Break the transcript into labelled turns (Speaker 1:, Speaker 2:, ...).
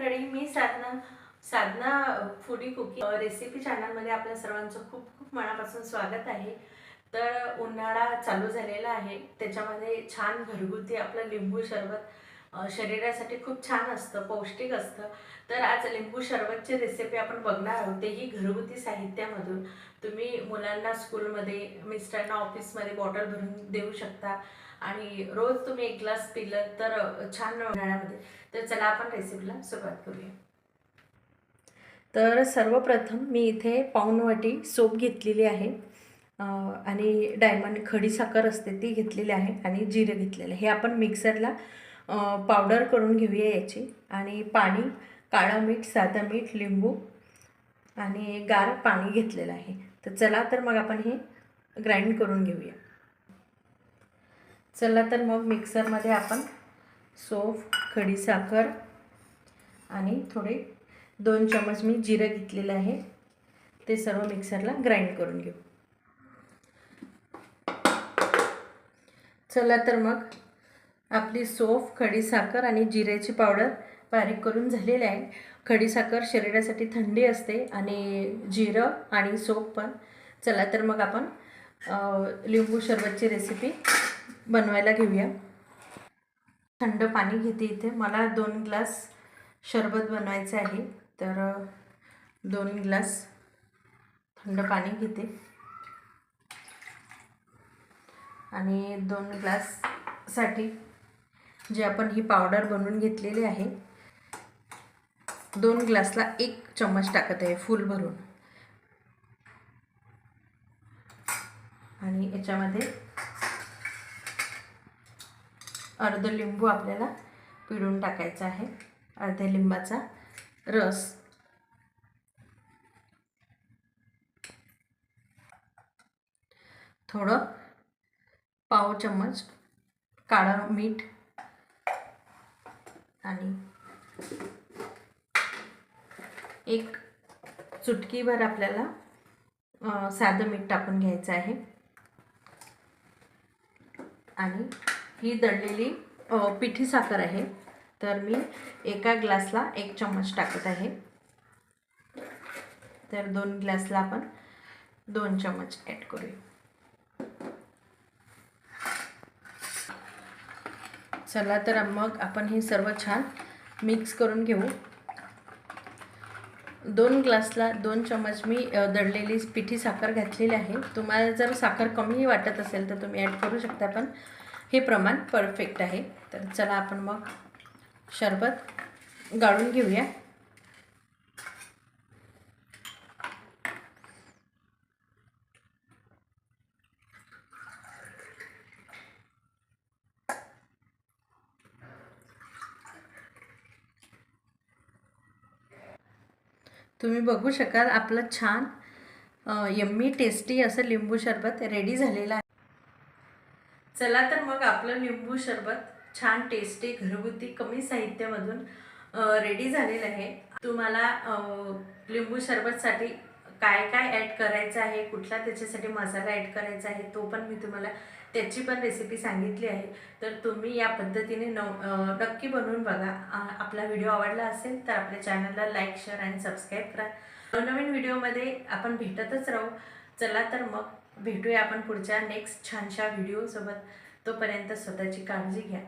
Speaker 1: मंडळी मी Sadhana Sadhana foodie cooking recipe चॅनलमध्ये आपल्या सर्वांचं खूप खूप मनापासून स्वागत आहे. तर उन्हाळा चालू झालेला आहे. त्याच्यामध्ये छान घरगुती आपलं लिंबू सरबत शरीरासाठी खूप छान असतं पौष्टिक असतं. तर आज लिंबू शरबतची रेसिपी आपण बघणार आहोत. तेही घरगुती साहित्यामधून. तुम्ही मुलांना स्कूलमध्ये मिस्टरांना ऑफिसमध्ये बॉटल भरून देऊ शकता. आणि रोज तुम्ही एक ग्लास पिलं तर छान उन्हाळ्यामध्ये. तर चला आपण रेसिपीला सुरुवात करूया. तर सर्वप्रथम मी इथे पाऊनवाटी सोप घेतलेली आहे. आणि डायमंड खडी साखर असते ती घेतलेली आहे. आणि जिरे घेतलेले हे आपण मिक्सरला पावडर करून घेऊया याची. आणि पाणी काळं मीठ साधं मीठ लिंबू आणि गार पाणी घेतलेलं आहे. तर चला तर मग आपण हे ग्राइंड करून घेऊया. चला तर मग मिक्सरमध्ये आपण सोफ खडी साखर आणि थोडे दोन चमच मी जिरं घेतलेलं आहे. ते सर्व मिक्सरला ग्राइंड करून घेऊ. चला तर मग आपली सोफ खडी साखर आणि जिऱ्याची पावडर बारीक करून झालेली आहे. खडीसाखर शरीरासाठी थंडी असते आणि जिरं आणि सोप पण. चला तर मग आपण लिंबू सरबतची रेसिपी बनवायला घेऊया. थंड पाणी घेते इथे. मला दोन ग्लास शरबत बनवायचे आहे. तर दोन ग्लास थंड पाणी घेते. आणि दोन ग्लाससाठी जे आपण ही पावडर बनवून घेतलेली आहे दोन ग्लासला एक चम्मच टाकत आहे फुल भरून. आणि याच्यामध्ये अर्ध लिंबू आपल्याला पिळून टाकायचा आहे. अर्ध्या लिंबाचा रस. थोडं पाव चम्मच काळं मीठ आणि एक चुटकीभर आपल्याला साधं मीठ टाकून घ्यायचं आहे. आणि ही दळलेली पिठी साखर आहे. तर मी एका ग्लासला एक चम्मच टाकत आहे. तर दोन ग्लासला आपण दोन चम्मच ॲड करूया. चला तर मग आपण हे सर्व छान मिक्स करून घेऊ. दोन ग्लासला दोन चम्मच मी दळलेली पिठी साखर घातलेली आहे. तुम्हाला जर साखर कमी वाटत असेल तर तुम्ही ॲड करू शकता पण हे प्रमाण परफेक्ट आहे. तर चला आपण मग शरबत गाळून घेऊया. तुम्ही बघू शकाल आपलं छान यम्मी टेस्टी असं लिंबू सरबत रेडी झालेलं आहे. चला तर मग आपलं लिंबू सरबत छान टेस्टी घरगुती कमी साहित्यामधून रेडी झालेलं आहे. तुम्हाला लिंबू सरबतसाठी काय काय ॲड करायचं आहे कुठला त्याच्यासाठी मसाला ॲड करायचा आहे तो पण मी तुम्हाला त्याची पण रेसिपी सांगितली आहे. तर तुम्ही या पद्धतीने नव नक्की बनवून बघा. आपला व्हिडिओ आवडला असेल तर आपल्या चॅनलला लाईक शेअर आणि सबस्क्राईब करा. नवनवीन व्हिडिओमध्ये आपण भेटतच राहू. चला तर मग भेटूया आपण पुढच्या नेक्स्ट छानशा व्हिडिओसोबत तोपर्यंत स्वतःची काळजी घ्या.